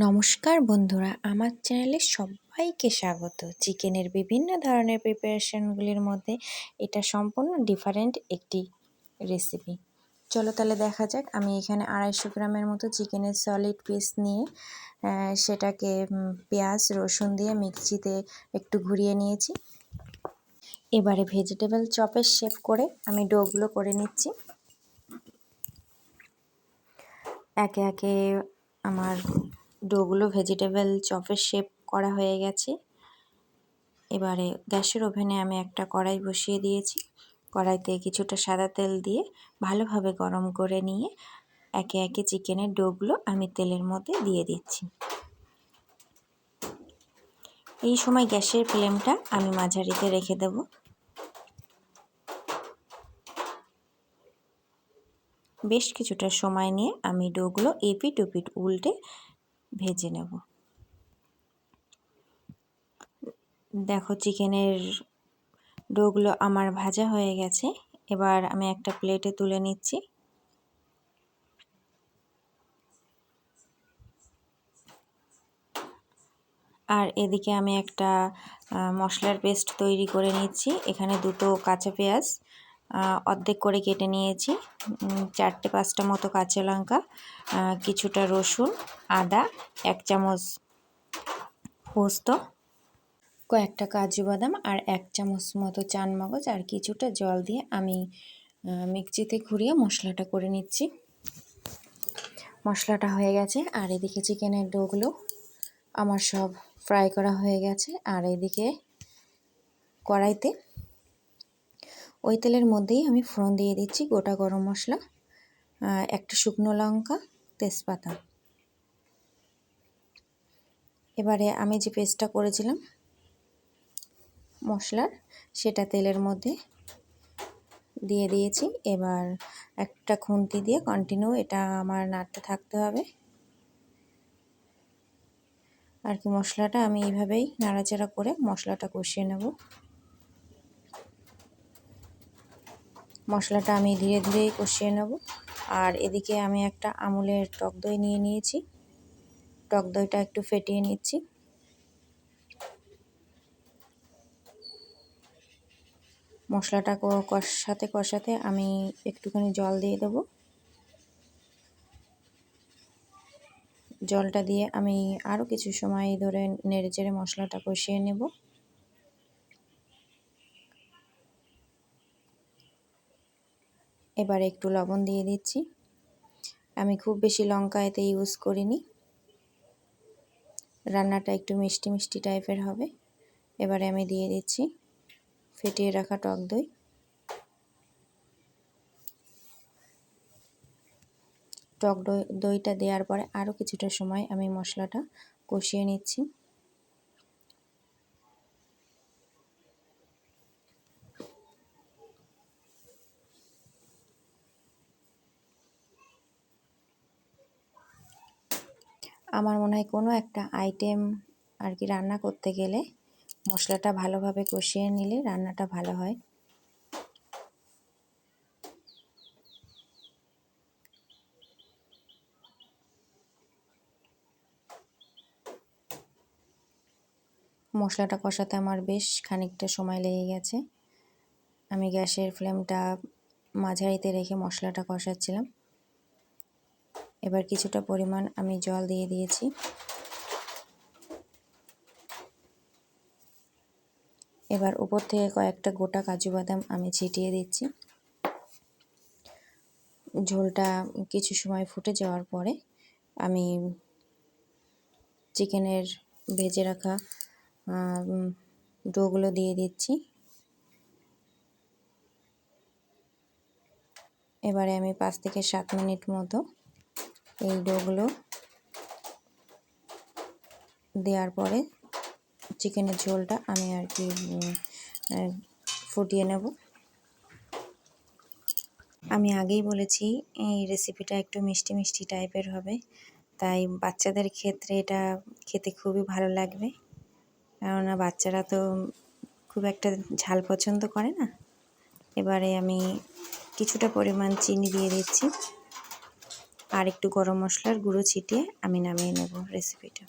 নমস্কার বন্ধুরা, আমার চ্যানেলে সবাইকে স্বাগত। চিকেনের বিভিন্ন ধরনের প্রিপারেশনগুলির মধ্যে এটা সম্পূর্ণ ডিফারেন্ট একটি রেসিপি। চলো তাহলে দেখা যাক, আমি এখানে আড়াইশো গ্রামের মতো চিকেনের সলিড পিস নিয়ে সেটাকে পেঁয়াজ, রসুন দিয়ে মিক্সিতে একটু ঘুরিয়ে নিয়েছি। এবারে ভেজিটেবল চপের শেপ করে আমি ডোগুলো করে নিচ্ছি। একে একে আমার ডোগুলো ভেজিটেবল চপের শেপ করা হয়ে গেছে। এবারে গ্যাসের ওভেনে আমি একটা কড়াই বসিয়ে দিয়েছি। কড়াইতে কিছুটা সাদা তেল দিয়ে ভালোভাবে গরম করে নিয়ে একে একে চিকেনের ডোগুলো আমি তেলের মধ্যে দিয়ে দিচ্ছি। এই সময় গ্যাসের ফ্লেমটা আমি মাঝারিতে রেখে দেব। বেশ কিছুটা সময় নিয়ে আমি ডোগুলো এপিট ওপিট উল্টে ভেজে নেব। দেখো চিকেনের ডোগুলো আমার ভাজা হয়ে গেছে। এবার আমি একটা প্লেটে তুলে নিচ্ছি। আর এদিকে আমি একটা মশলার পেস্ট তৈরি করে নিচ্ছি। এখানে দুটো কাঁচা পেঁয়াজ অর্ধেক করে কেটে নিয়েছি। চারটে পাঁচটা মতো কাঁচা লঙ্কা কিছুটা রসুন, আদা, এক চামচ পোস্ত, কয়েকটা কাজু বাদাম আর এক চামচ মতো চান মগজ আর কিছুটা জল দিয়ে আমি মিক্সিতে ঘুরিয়ে মশলাটা করে নিচ্ছি। মশলাটা হয়ে গেছে আর এদিকে চিকেনের ডোগুলো আমার সব ফ্রাই করা হয়ে গেছে। আর এদিকে কড়াইতে ওই তেলের মধ্যেই আমি ফোড়ন দিয়ে দিচ্ছি গোটা গরম মশলা একটা শুকনো লঙ্কা, তেজপাতা। এবারে আমি যে পেস্টটা করেছিলাম মশলার, সেটা তেলের মধ্যে দিয়ে দিয়েছি। এবার একটা খুন্তি দিয়ে কন্টিনিউ এটা আমার নাড়তে থাকতে হবে। আর কি মশলাটা আমি এইভাবেই নাড়াচাড়া করে মশলাটা কষিয়ে নেব। মশলাটা আমি ধীরে ধীরেই কষিয়ে নেব। আর এদিকে আমি একটা আমুলের টক দই নিয়ে নিয়েছি। টক দইটা একটু ফেটিয়ে নিচ্ছি। মশলাটা কষাতে কষাতে আমি একটুখানি জল দিয়ে দেবো। জলটা দিয়ে আমি আরও কিছু সময় ধরে নেড়ে চেড়ে মশলাটা কষিয়ে নেব। এবার একটু লবণ দিয়ে দিচ্ছি। আমি খুব বেশি লঙ্কা এতে ইউজ করিনি। রান্নাটা একটু মিষ্টি মিষ্টি টাইপের হবে। এবারে আমি দিয়ে দিচ্ছি ফেটিয়ে রাখা টক দই। টক দইটা দেওয়ার পরে আরও কিছুটা সময় আমি মশলাটা কষিয়ে নিচ্ছি। আমার মনে হয় কোনো একটা আইটেম আর কি রান্না করতে গেলে মশলাটা ভালোভাবে কষিয়ে নিলে রান্নাটা ভালো হয়। মশলাটা কষাতে আমার বেশ খানিকটা সময় লেগে গেছে। আমি গ্যাসের ফ্লেমটা মাঝারিতে রেখে মশলাটা কষাচ্ছিলাম। এবার কিছুটা পরিমাণ আমি জল দিয়ে দিয়েছি। এবার উপর থেকে কয়েকটা গোটা কাজু বাদাম আমি ছিটিয়ে দিচ্ছি। ঝোলটা কিছু সময় ফুটে যাওয়ার পরে আমি চিকেনের ভেজে রাখা ডোগুলো দিয়ে দিচ্ছি। এবারে আমি পাঁচ থেকে সাত মিনিট মতো এই ডোগুলো দেওয়ার পরে চিকেনের ঝোলটা আমি আর কি ফুটিয়ে নেব। আমি আগেই বলেছি, এই রেসিপিটা একটু মিষ্টি মিষ্টি টাইপের হবে, তাই বাচ্চাদের ক্ষেত্রে এটা খেতে খুবই ভালো লাগবে। কেননা বাচ্চারা তো খুব একটা ঝাল পছন্দ করে না। এবারে আমি কিছুটা পরিমাণ চিনি দিয়ে দিচ্ছি। আর একটু গরম মশলার গুঁড়ো ছিটিয়ে আমি নামিয়ে নেব রেসিপিটা